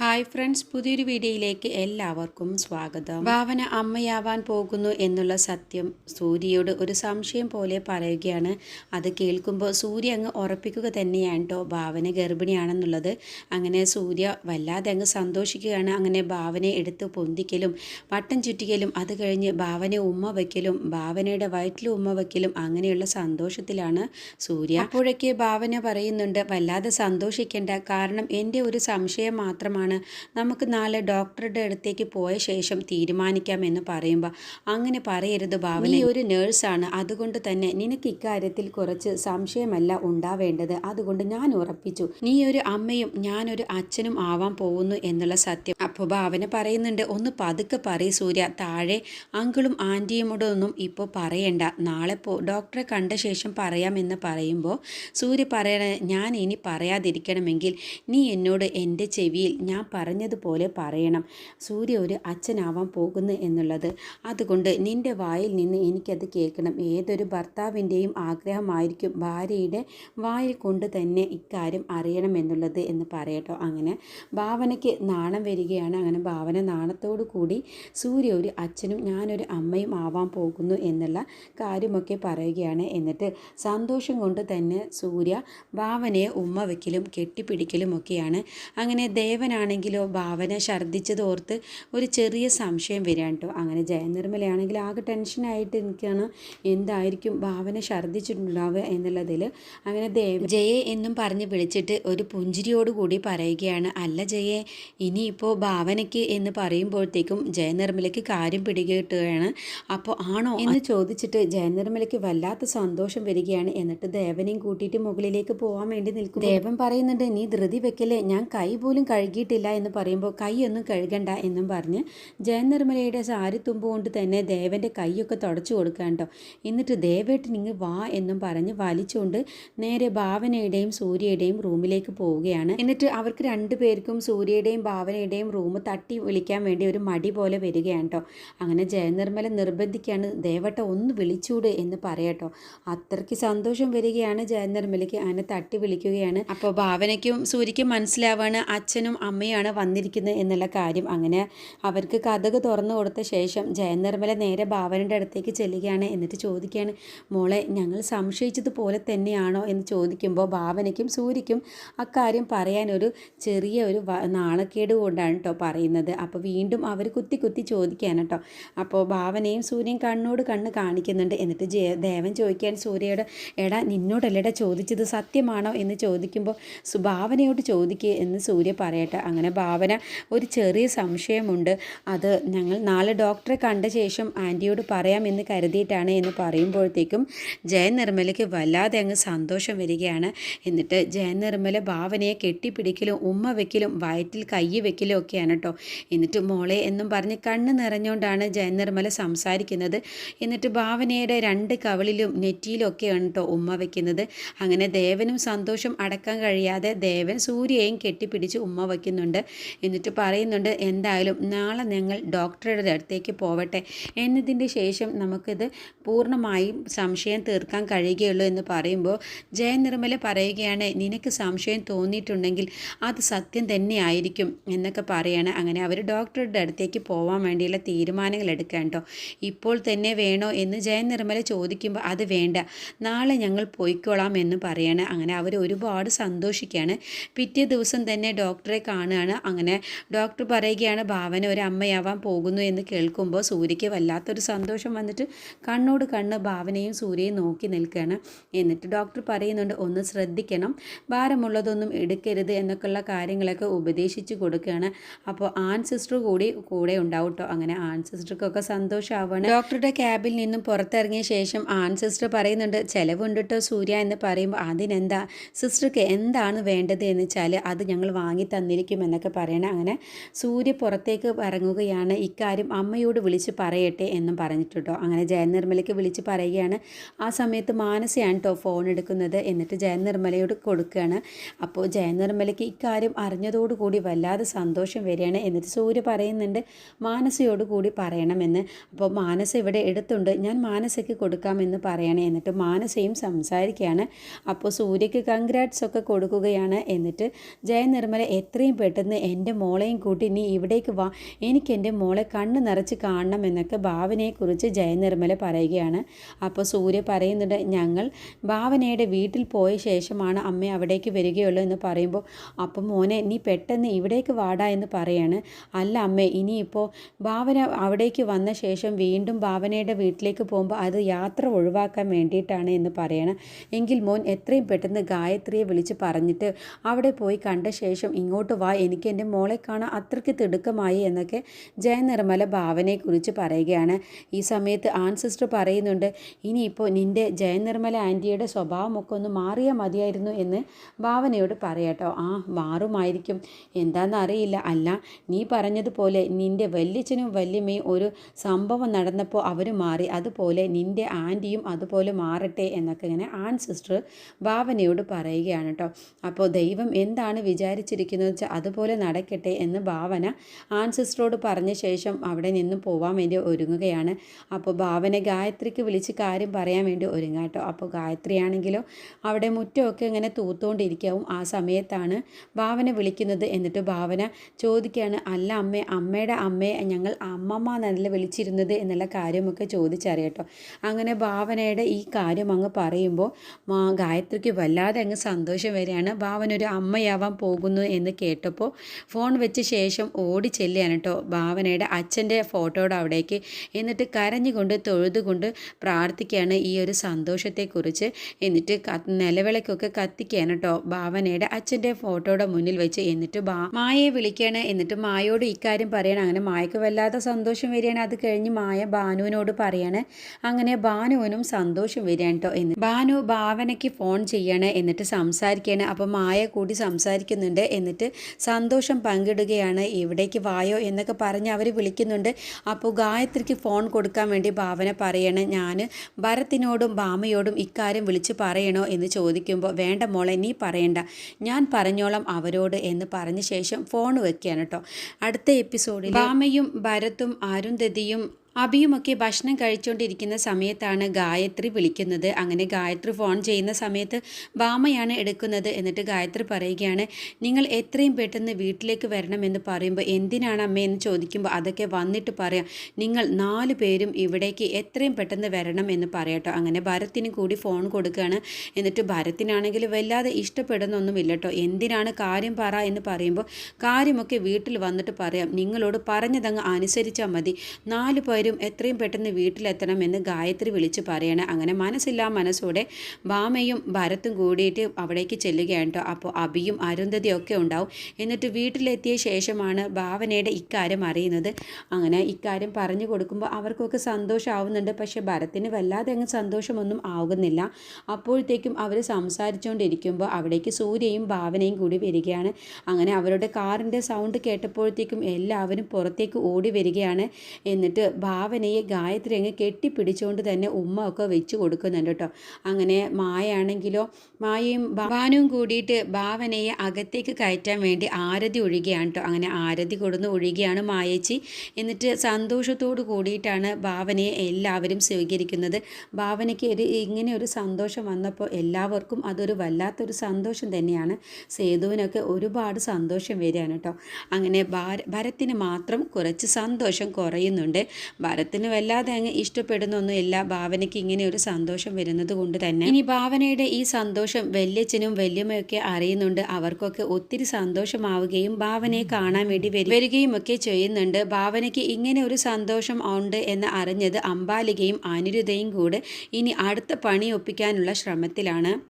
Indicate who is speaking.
Speaker 1: Hi friends പുതിയൊരു വീഡിയോയിലേക്ക് എല്ലാവർക്കും സ്വാഗതം. ഭാവന അമ്മയാവാൻ പോകുന്നു എന്നുള്ള സത്യം സൂര്യയോട് ഒരു സംശയം പോലെ പറയുകയാണ്. അത് കേൾക്കുമ്പോൾ സൂര്യ അങ്ങ് ഉറപ്പിക്കുക തന്നെയാണ് കേട്ടോ ഭാവന ഗർഭിണിയാണെന്നുള്ളത് അങ്ങനെ സൂര്യ വല്ലാതെ അങ്ങ് സന്തോഷിക്കുകയാണ്. അങ്ങനെ ഭാവനയെ എടുത്ത് പൊന്തിക്കലും വട്ടം ചുറ്റിക്കലും അത് കഴിഞ്ഞ് ഭാവന ഉമ്മ വയ്ക്കലും ഭാവനയുടെ വയറ്റിൽ ഉമ്മ വയ്ക്കലും അങ്ങനെയുള്ള സന്തോഷത്തിലാണ് സൂര്യ. അപ്പോഴൊക്കെ ഭാവന പറയുന്നുണ്ട് വല്ലാതെ സന്തോഷിക്കേണ്ട. കാരണം എന്റെ ഒരു സംശയം മാത്രമാണ് നമുക്ക് നാളെ ഡോക്ടറുടെ അടുത്തേക്ക് പോയ ശേഷം തീരുമാനിക്കാം എന്ന് പറയുമ്പോൾ അങ്ങനെ പറയരുത് ഭാവന. നീ ഒരു നേഴ്സാണ് അതുകൊണ്ട് തന്നെ നിനക്ക് ഇക്കാര്യത്തിൽ കുറച്ച് സംശയമല്ല ഉണ്ടാവേണ്ടത്. അതുകൊണ്ട് ഞാൻ ഉറപ്പിച്ചു. നീ ഒരു അമ്മയും ഞാനൊരു അച്ഛനും ആവാൻ പോകുന്നു എന്നുള്ള സത്യം. അപ്പോൾ ഭാവന പറയുന്നുണ്ട് ഒന്ന് പതുക്കെ പറയ് സൂര്യ. താഴെ അങ്കിളും ആന്റിയുമോടൊന്നും ഇപ്പോൾ പറയണ്ട. നാളെ പോ. ഡോക്ടറെ കണ്ട ശേഷം പറയാമെന്ന് പറയുമ്പോൾ സൂര്യ പറയണ ഞാൻ ഇനി പറയാതിരിക്കണമെങ്കിൽ നീ എന്നോട് എന്റെ ചെവിയിൽ ഞാൻ പറഞ്ഞതുപോലെ പറയണം. സൂര്യ ഒരു അച്ഛനാവാൻ പോകുന്നു എന്നുള്ളത്. അതുകൊണ്ട് നിന്റെ വായിൽ നിന്ന് എനിക്കത് കേൾക്കണം. ഏതൊരു ഭർത്താവിന്റെയും ആഗ്രഹമായിരിക്കും ഭാര്യയുടെ വായിൽ കൊണ്ട് തന്നെ ഇക്കാര്യം അറിയണമെന്നുള്ളത് എന്ന് പറയട്ടോ. അങ്ങനെ ഭാവനയ്ക്ക് നാണം വരികയാണ്. അങ്ങനെ ഭാവന നാണത്തോടു കൂടി സൂര്യ ഒരു അച്ഛനും ഞാനൊരു അമ്മയും ആവാൻ പോകുന്നു എന്നുള്ള കാര്യമൊക്കെ പറയുകയാണ്. എന്നിട്ട് സന്തോഷം കൊണ്ട് തന്നെ സൂര്യ ഭാവനയെ ഉമ്മ വയ്ക്കലും കെട്ടിപ്പിടിക്കലും ഒക്കെയാണ്. അങ്ങനെ ദേവനാണെങ്കിലോ ഭാവന ഛർദ്ദിച്ചത് ഓർത്ത് ഒരു ചെറിയ സംശയം വരികയാണ് കേട്ടോ. അങ്ങനെ ജയനിർമ്മലയാണെങ്കിൽ ആകെ ടെൻഷനായിട്ട് എനിക്കാണ് എന്തായിരിക്കും ഭാവന ഛർദ്ദിച്ചിട്ടുണ്ടാവുക എന്നുള്ളതിൽ അങ്ങനെ ദേവ ജയെ എന്നും പറഞ്ഞ് വിളിച്ചിട്ട് ഒരു പുഞ്ചിരിയോടുകൂടി പറയുകയാണ്. അല്ല ജയെ ഇനിയിപ്പോൾ ഭാവനയ്ക്ക് എന്ന് പറയുമ്പോഴത്തേക്കും ജയനിർമ്മലയ്ക്ക് കാര്യം പിടികിട്ടുകയാണ്. അപ്പോൾ ആണോ എന്ന് ചോദിച്ചിട്ട് ജയനിർമ്മലയ്ക്ക് വല്ലാത്ത സന്തോഷം വരികയാണ്. എന്നിട്ട് ദേവനെയും കൂട്ടിയിട്ട് മുകളിലേക്ക് പോകാൻ വേണ്ടി നിൽക്കും ദേവൻ പറയുന്നുണ്ട് നീ ധൃതി വെക്കല്ലേ ഞാൻ കൈ പോലും കഴുകിയിട്ടില്ല എന്ന് പറയുമ്പോൾ കൈയൊന്നും കഴുകണ്ട എന്നും പറഞ്ഞ് ജയനിർമ്മലയുടെ സാരി തുമ്പ് കൊണ്ട് തന്നെ ദേവന്റെ കൈയൊക്കെ തുടച്ചു കൊടുക്കാൻ കേട്ടോ. എന്നിട്ട് ദേവേട്ടൻ ഇങ്ങ് വാ എന്നും പറഞ്ഞ് വലിച്ചുകൊണ്ട് നേരെ ഭാവനയുടെയും സൂര്യയുടെയും റൂമിലേക്ക് പോവുകയാണ്. എന്നിട്ട് അവർക്ക് രണ്ടു പേർക്കും സൂര്യയുടെയും ഭാവനയുടെയും റൂം തട്ടി വിളിക്കാൻ വേണ്ടി ഒരു മടി പോലെ വരികയാണ് കേട്ടോ. അങ്ങനെ ജയനിർമ്മല നിർബന്ധിക്കുകയാണ് ദേവട്ട ഒന്ന് വിളിച്ചൂട് എന്ന് പറയട്ടോ അത്രയ്ക്ക് സന്തോഷം വരികയാണ് ജയനിർമ്മലയ്ക്ക് അങ്ങനെ തട്ടി വിളിക്കുകയാണ്. അപ്പോൾ ഭാവനയ്ക്കും സൂര്യയ്ക്കും മനസ്സിലാവാണ് അച്ഛനും അമ്മയാണ് വന്നിരിക്കുന്നത് എന്നുള്ള കാര്യം. അങ്ങനെ അവർക്ക് കഥക് തുറന്നു കൊടുത്ത ശേഷം ജയനിർമ്മല നേരെ ഭാവനയുടെ അടുത്തേക്ക് ചെല്ലുകയാണ് എന്നിട്ട് ചോദിക്കുകയാണ് മോളെ ഞങ്ങൾ സംശയിച്ചതുപോലെ തന്നെയാണോ? എന്ന് ചോദിക്കുമ്പോൾ ഭാവനയ്ക്കും സൂര്യയ്ക്കും അക്കാര്യം പറയാനൊരു ചെറിയ ഒരു നാണക്കേട് കൊണ്ടാണ് കേട്ടോ പറയുന്നത്. അപ്പോൾ വീണ്ടും അവർ കുത്തി കുത്തി ചോദിക്കുകയാണ് കേട്ടോ അപ്പോൾ ഭാവനയും സൂര്യൻ കണ്ണോട് കണ്ണ് കാണിക്കുന്നുണ്ട്. എന്നിട്ട് ദേവൻ ചോദിക്കാൻ സൂര്യയോട് എടാ നിന്നോടല്ലേടാ ചോദിച്ചത് സത്യമാണോ? എന്ന് ചോദിക്കുമ്പോൾ ഭാവനയോട് ചോദിക്കുക എന്ന് സൂര്യ പറയട്ടെ. അങ്ങനെ ഭാവന ഒരു ചെറിയ സംശയമുണ്ട്. അത് ഞങ്ങൾ നാളെ ഡോക്ടറെ കണ്ട ശേഷം ആന്റിയോട് പറയാമെന്ന് കരുതിയിട്ടാണ് എന്ന് പറയുമ്പോഴത്തേക്കും ജയൻ നിർമ്മലയ്ക്ക് വല്ലാതെ അങ്ങ് സന്തോഷം വരികയാണ്. എന്നിട്ട് ജയൻ നിർമ്മല ഭാവനയെ കെട്ടിപ്പിടിക്കലും ഉമ്മ വെക്കലും വയറ്റിൽ കൈ വെക്കലും ഒക്കെയാണ് കേട്ടോ എന്നിട്ട് മോളെ എന്നും പറഞ്ഞ് കണ്ണ് നിറഞ്ഞുകൊണ്ടാണ് ജയൻ നിർമ്മല സംസാരിക്കുന്നത്. എന്നിട്ട് ഭാവനയുടെ രണ്ട് കവളിലും നെറ്റിയിലും ഒക്കെയാണ് കേട്ടോ ഉമ്മ വെക്കുന്നത്. അങ്ങനെ ദേവനും സന്തോഷം അടക്കാൻ കഴിയാതെ ദേവൻ സൂര്യയെയും കെട്ടിപ്പിടിച്ച് ഉമ്മ വയ്ക്കുന്നുണ്ട് എന്നിട്ട് പറയുന്നുണ്ട് എന്തായാലും നാളെ ഞങ്ങൾ ഡോക്ടറുടെ അടുത്തേക്ക് പോവട്ടെ. എന്നതിന്റെ ശേഷം നമുക്കിത് പൂർണമായും സംശയം തീർക്കാൻ കഴിയുകയുള്ളൂ എന്ന് പറയുമ്പോൾ ജയ നിർമ്മല പറയുകയാണ് നിനക്ക് സംശയം തോന്നിയിട്ടുണ്ടെങ്കിൽ അത് സത്യം തന്നെ ആയിരിക്കും എന്നൊക്കെ പറയാണ്. അങ്ങനെ അവർ ഡോക്ടറുടെ അടുത്തേക്ക് പോകാൻ വേണ്ടിയുള്ള തീരുമാനങ്ങൾ എടുക്കാൻ ഇപ്പോൾ തന്നെ വേണോ എന്ന് ജയ നിർമ്മല ചോദിക്കുമ്പോൾ അത് വേണ്ട. നാളെ ഞങ്ങൾ പോയിക്കോളാം എന്ന് പറയാണ്. അങ്ങനെ അവർ ഒരുപാട് സന്തോഷിക്കുകയാണ്. പിറ്റേ ദിവസം തന്നെ ഡോക്ടറെ കാണുകയാണ്. അങ്ങനെ ഡോക്ടർ പറയുകയാണ് ഭാവന ഒരു അമ്മയാവാൻ പോകുന്നു എന്ന് കേൾക്കുമ്പോൾ സൂര്യയ്ക്ക് വല്ലാത്തൊരു സന്തോഷം വന്നിട്ട് കണ്ണോട് കണ്ണ് ഭാവനയും സൂര്യയും നോക്കി നിൽക്കുകയാണ്. എന്നിട്ട് ഡോക്ടർ പറയുന്നുണ്ട് ഒന്ന് ശ്രദ്ധിക്കണം ഭാരമുള്ളതൊന്നും എടുക്കരുത് എന്നൊക്കെയുള്ള കാര്യങ്ങളൊക്കെ ഉപദേശിച്ച് കൊടുക്കുകയാണ്. അപ്പോൾ ആൺ സിസ്റ്റർ കൂടി കൂടെ ഉണ്ടാവും കേട്ടോ അങ്ങനെ ആൺ സിസ്റ്റർക്കൊക്കെ സന്തോഷമാവാണ് ഡോക്ടറുടെ ക്യാബിൽ നിന്നും പുറത്തിറങ്ങിയ ശേഷം ആൺ സിസ്റ്റർ പറയുന്നുണ്ട് ചിലവുണ്ട് കേട്ടോ സൂര്യ എന്ന് പറയുമ്പോൾ അതിനെന്താ? സിസ്റ്റർക്ക് എന്താണ് വേണ്ടത് എന്ന് വെച്ചാൽ അത് ഞങ്ങൾ വാങ്ങി തന്നിരിക്കും എന്നൊക്കെ പറയണ അങ്ങനെ സൂര്യ പുറത്തേക്ക് ഇറങ്ങുകയാണ്. ഇക്കാര്യം അമ്മയോട് വിളിച്ച് പറയട്ടെ എന്നും പറഞ്ഞിട്ടുണ്ടോ അങ്ങനെ ജയനിർമ്മലയ്ക്ക് വിളിച്ച് പറയുകയാണ്. ആ സമയത്ത് മാനസയാണ് കേട്ടോ ഫോൺ എടുക്കുന്നത്. എന്നിട്ട് ജയനിർമ്മലയോട് കൊടുക്കുകയാണ്. അപ്പോൾ ജയനിർമ്മലയ്ക്ക് ഇക്കാര്യം അറിഞ്ഞതോടുകൂടി വല്ലാതെ സന്തോഷം വരികയാണ്. എന്നിട്ട് സൂര്യ പറയുന്നുണ്ട് മാനസയോട് കൂടി പറയണമെന്ന്. അപ്പോൾ മാനസ ഇവിടെ എടുത്തുണ്ട്. ഞാൻ മാനസയ്ക്ക് കൊടുക്കാമെന്ന് പറയണേ. എന്നിട്ട് മാനസയും സംസാരിക്കുകയാണ്. അപ്പോൾ സൂര്യയ്ക്ക് കൺഗ്രാറ്റ്സ് ഒക്കെ കൊടുക്കുകയാണ്. എന്നിട്ട് ജയനിർമ്മല എത്രയും പെട്ടെന്ന് എന്റെ മോളെയും കൂട്ടി നീ ഇവിടേക്ക് വാ. എനിക്ക് എന്റെ മോളെ കണ്ണ് നിറച്ച് കാണണം എന്നൊക്കെ ഭാവനയെക്കുറിച്ച് ജയനിർമ്മല പറയുകയാണ്. അപ്പോൾ സൂര്യ പറയുന്നുണ്ട് ഞങ്ങൾ ഭാവനയുടെ വീട്ടിൽ പോയ ശേഷമാണ് അമ്മ അവിടേക്ക് വരികയുള്ളൂ എന്ന് പറയുമ്പോൾ അപ്പം മോനെ നീ പെട്ടെന്ന് ഇവിടേക്ക് വാടാ എന്ന് പറയാണ്. അല്ല അമ്മേ ഇനിയിപ്പോൾ ഭാവന അവിടേക്ക് വന്ന ശേഷം വീണ്ടും ഭാവനയുടെ വീട്ടിലേക്ക് പോകുമ്പോൾ അത് യാത്ര ഒഴിവാക്കാൻ വേണ്ടിയിട്ടാണ് എന്ന് പറയണം. എങ്കിൽ മോൻ എത്രയും പെട്ടെന്ന് ഗായത്രിയെ വിളിച്ച് പറഞ്ഞിട്ട് അവിടെ പോയി കണ്ട ശേഷം ഇങ്ങോട്ട് വാ എനിക്ക് എന്റെ മോളെ കാണാൻ അത്രയ്ക്ക് തിടുക്കമായി എന്നൊക്കെ ജയനിർമ്മല ഭാവനയെക്കുറിച്ച് പറയുകയാണ്. ഈ സമയത്ത് ആൺ സിസ്റ്റർ പറയുന്നുണ്ട് ഇനിയിപ്പോൾ നിന്റെ ജയനിർമ്മല ആന്റിയുടെ സ്വഭാവമൊക്കെ ഒന്ന് മാറിയാൽ മതിയായിരുന്നു എന്ന് ഭാവനയോട് പറയാട്ടോ. ആ മാറുമായിരിക്കും. എന്താണെന്നറിയില്ല അല്ല നീ പറഞ്ഞതുപോലെ നിന്റെ വല്യച്ഛനും വല്യമ്മയും ഒരു സംഭവം നടന്നപ്പോൾ അവർ മാറി. അതുപോലെ നിന്റെ ആന്റിയും അതുപോലെ മാറട്ടെ എന്നൊക്കെ ഇങ്ങനെ ആൺ സിസ്റ്റർ ഭാവനയോട് പറയുകയാണ് കേട്ടോ അപ്പോൾ ദൈവം എന്താണ് വിചാരിച്ചിരിക്കുന്നത് വെച്ചാൽ അതുപോലെ നടക്കട്ടെ എന്ന് ഭാവന ആൻസിസ്റ്ററോട് പറഞ്ഞ ശേഷം അവിടെ നിന്ന് പോവാൻ വേണ്ടി ഒരുങ്ങുകയാണ്. അപ്പോൾ ഭാവന ഗായത്രിക്ക് വിളിച്ച് കാര്യം പറയാൻ വേണ്ടി ഒരുങ്ങാട്ടോ അപ്പോൾ ഗായത്രി ആണെങ്കിലോ അവിടെ മുറ്റമൊക്കെ ഇങ്ങനെ തൂത്തുകൊണ്ടിരിക്കാവും. ആ സമയത്താണ് ഭാവന വിളിക്കുന്നത് എന്നിട്ട് ഭാവന ചോദിക്കുകയാണ് അല്ല അമ്മേ അമ്മയുടെ അമ്മയെ ഞങ്ങൾ അമ്മമ്മ എന്നല്ല വിളിച്ചിരുന്നത് എന്നുള്ള കാര്യമൊക്കെ ചോദിച്ചറിയട്ടോ അങ്ങനെ ഭാവനയുടെ ഈ കാര്യം അങ്ങ് പറയുമ്പോൾ ഗായത്രിക്ക് വല്ലാതെ അങ്ങ് സന്തോഷം വരികയാണ്. ഭാവന ഒരു അമ്മയാവാൻ പോകുന്നു എന്ന് കേട്ടപ്പോൾ ഫോൺ വെച്ച ശേഷം ഓടി ചെല്ലുകയാണ് കേട്ടോ. ഭാവനയുടെ അച്ഛന്റെ ഫോട്ടോയുടെ അവിടേക്ക്. എന്നിട്ട് കരഞ്ഞുകൊണ്ട് തൊഴുതുകൊണ്ട് പ്രാർത്ഥിക്കുകയാണ് ഈ ഒരു സന്തോഷത്തെക്കുറിച്ച്. എന്നിട്ട് നിലവിളക്കൊക്കെ കത്തിക്കുകയാണ് കേട്ടോ. ഭാവനയുടെ അച്ഛന്റെ ഫോട്ടോയുടെ മുന്നിൽ വെച്ച് എന്നിട്ട് മായയെ വിളിക്കുകയാണ്. എന്നിട്ട് മായോട് ഇക്കാര്യം പറയണം. അങ്ങനെ മായക്ക് വല്ലാത്ത സന്തോഷം വരികയാണ്. അത് കഴിഞ്ഞ് മായ ഭാനുവിനോട് പറയാണ്. അങ്ങനെ ഭാനുവിനും സന്തോഷം വരികയാണ് കേട്ടോ. എന്ന് ഭാനു ഭാവനയ്ക്ക് ഫോൺ ചെയ്യാണ്. എന്നിട്ട് സംസാരിക്കുകയാണ്. അപ്പോൾ മായ കൂടി സംസാരിക്കുന്നുണ്ട്. എന്നിട്ട് സന്തോഷം പങ്കിടുകയാണ്. ഇവിടേക്ക് വായോ എന്നൊക്കെ പറഞ്ഞ് അവർ വിളിക്കുന്നുണ്ട്. അപ്പോൾ ഗായത്രിക്ക് ഫോൺ കൊടുക്കാൻ വേണ്ടി ഭാവന പറയണേ. ഞാൻ ഭരത്തിനോടും ഭാമയോടും ഇക്കാര്യം വിളിച്ച് പറയണോ എന്ന് ചോദിക്കുമ്പോൾ വേണ്ട മോളെ നീ പറയണ്ട. ഞാൻ പറഞ്ഞോളാം അവരോട് എന്ന് പറഞ്ഞ ശേഷം ഫോൺ വെക്കുകയാണ് കേട്ടോ അടുത്ത എപ്പിസോഡിൽ ഭാമയും ഭരത്തും അരുന്ധതിയും അഭിയുമൊക്കെ ഭക്ഷണം കഴിച്ചുകൊണ്ടിരിക്കുന്ന സമയത്താണ് ഗായത്രി വിളിക്കുന്നത്. അങ്ങനെ ഗായത്രി ഫോൺ ചെയ്യുന്ന സമയത്ത് ബാമയാണ് എടുക്കുന്നത് എന്നിട്ട് ഗായത്രി പറയുകയാണ് നിങ്ങൾ എത്രയും പെട്ടെന്ന് വീട്ടിലേക്ക് വരണമെന്ന് പറയുമ്പോൾ എന്തിനാണ് അമ്മ എന്ന് ചോദിക്കുമ്പോൾ അതൊക്കെ വന്നിട്ട് പറയാം. നിങ്ങൾ നാല് പേരും ഇവിടേക്ക് എത്രയും പെട്ടെന്ന് വരണം എന്ന് പറയട്ടോ. അങ്ങനെ ഭരത്തിന് കൂടി ഫോൺ കൊടുക്കുകയാണ്. എന്നിട്ട് ഭരത്തിനാണെങ്കിൽ വല്ലാതെ ഇഷ്ടപ്പെടുന്നൊന്നുമില്ല കേട്ടോ എന്തിനാണ് കാര്യം പറ എന്ന് പറയുമ്പോൾ കാര്യമൊക്കെ വീട്ടിൽ വന്നിട്ട് പറയാം. നിങ്ങളോട് പറഞ്ഞതങ്ങ് അനുസരിച്ചാൽ മതി. നാല് പേരും എല്ലാവരും എത്രയും പെട്ടെന്ന് വീട്ടിലെത്തണം എന്ന് ഗായത്രി വിളിച്ച് പറയണം. അങ്ങനെ മനസ്സില്ലാ മനസ്സോടെ ഭാമയും ഭരത്തും കൂടിയിട്ട് അവിടേക്ക് ചെല്ലുകയാണ് കേട്ടോ. അപ്പോൾ അബിയും അരുന്ധതിയും ഒക്കെ ഉണ്ടാവും. എന്നിട്ട് വീട്ടിലെത്തിയ ശേഷമാണ് ഭാവനയുടെ ഇക്കാര്യം അറിയുന്നത്. അങ്ങനെ ഇക്കാര്യം പറഞ്ഞു കൊടുക്കുമ്പോൾ അവർക്കൊക്കെ സന്തോഷമാവുന്നുണ്ട് പക്ഷേ ഭരത്തിന് വല്ലാതെ അങ്ങ് സന്തോഷമൊന്നും ആകുന്നില്ല അപ്പോഴത്തേക്കും അവർ സംസാരിച്ചുകൊണ്ടിരിക്കുമ്പോൾ അവിടേക്ക് സൂര്യയും ഭാവനയും കൂടി വരികയാണ്. അങ്ങനെ അവരുടെ കാറിന്റെ സൗണ്ട് കേട്ടപ്പോഴത്തേക്കും എല്ലാവരും പുറത്തേക്ക് ഓടി വരികയാണ്. എന്നിട്ട് ഭാവനയെ ഗായത്രി അങ്ങ് കെട്ടിപ്പിടിച്ചുകൊണ്ട് തന്നെ ഉമ്മ ഒക്കെ വെച്ച് കൊടുക്കുന്നുണ്ട് കേട്ടോ. അങ്ങനെ മായയാണെങ്കിലോ മായയും ഭവാനും കൂടിയിട്ട് ഭാവനയെ അകത്തേക്ക് കയറ്റാൻ വേണ്ടി ആരതി ഒഴുകിയാണ് കേട്ടോ. അങ്ങനെ ആരതി കൊടുന്ന് ഒഴുകിയാണ് മായച്ചി. എന്നിട്ട് സന്തോഷത്തോടു കൂടിയിട്ടാണ് ഭാവനയെ എല്ലാവരും സ്വീകരിക്കുന്നത്. ഭാവനയ്ക്ക് ഒരു ഇങ്ങനെ ഒരു സന്തോഷം വന്നപ്പോൾ എല്ലാവർക്കും അതൊരു വല്ലാത്തൊരു സന്തോഷം തന്നെയാണ്. സേതുവിനൊക്കെ ഒരുപാട് സന്തോഷം വരികയാണ് കേട്ടോ. അങ്ങനെ ഭരത്തിന് മാത്രം കുറച്ച് സന്തോഷം കുറയുന്നുണ്ട്. ഭരത്തിന് വല്ലാതെ അങ്ങ് ഇഷ്ടപ്പെടുന്നൊന്നുമില്ല ഭാവനയ്ക്ക് ഇങ്ങനെ ഒരു സന്തോഷം വരുന്നത് കൊണ്ട് തന്നെ. ഇനി ഭാവനയുടെ ഈ സന്തോഷം വല്യച്ഛനും വല്യമ്മയൊക്കെ അറിയുന്നുണ്ട്. അവർക്കൊക്കെ ഒത്തിരി സന്തോഷമാവുകയും ഭാവനയെ കാണാൻ വേണ്ടി വരികയും ഒക്കെ ചെയ്യുന്നുണ്ട്. ഭാവനയ്ക്ക് ഇങ്ങനെ ഒരു സന്തോഷം ഉണ്ട് എന്ന് അറിഞ്ഞത് അമ്പാലികയും അനിരുദ്ധയും കൂടെ ഇനി അടുത്ത പണി ഒപ്പിക്കാനുള്ള ശ്രമത്തിലാണ്.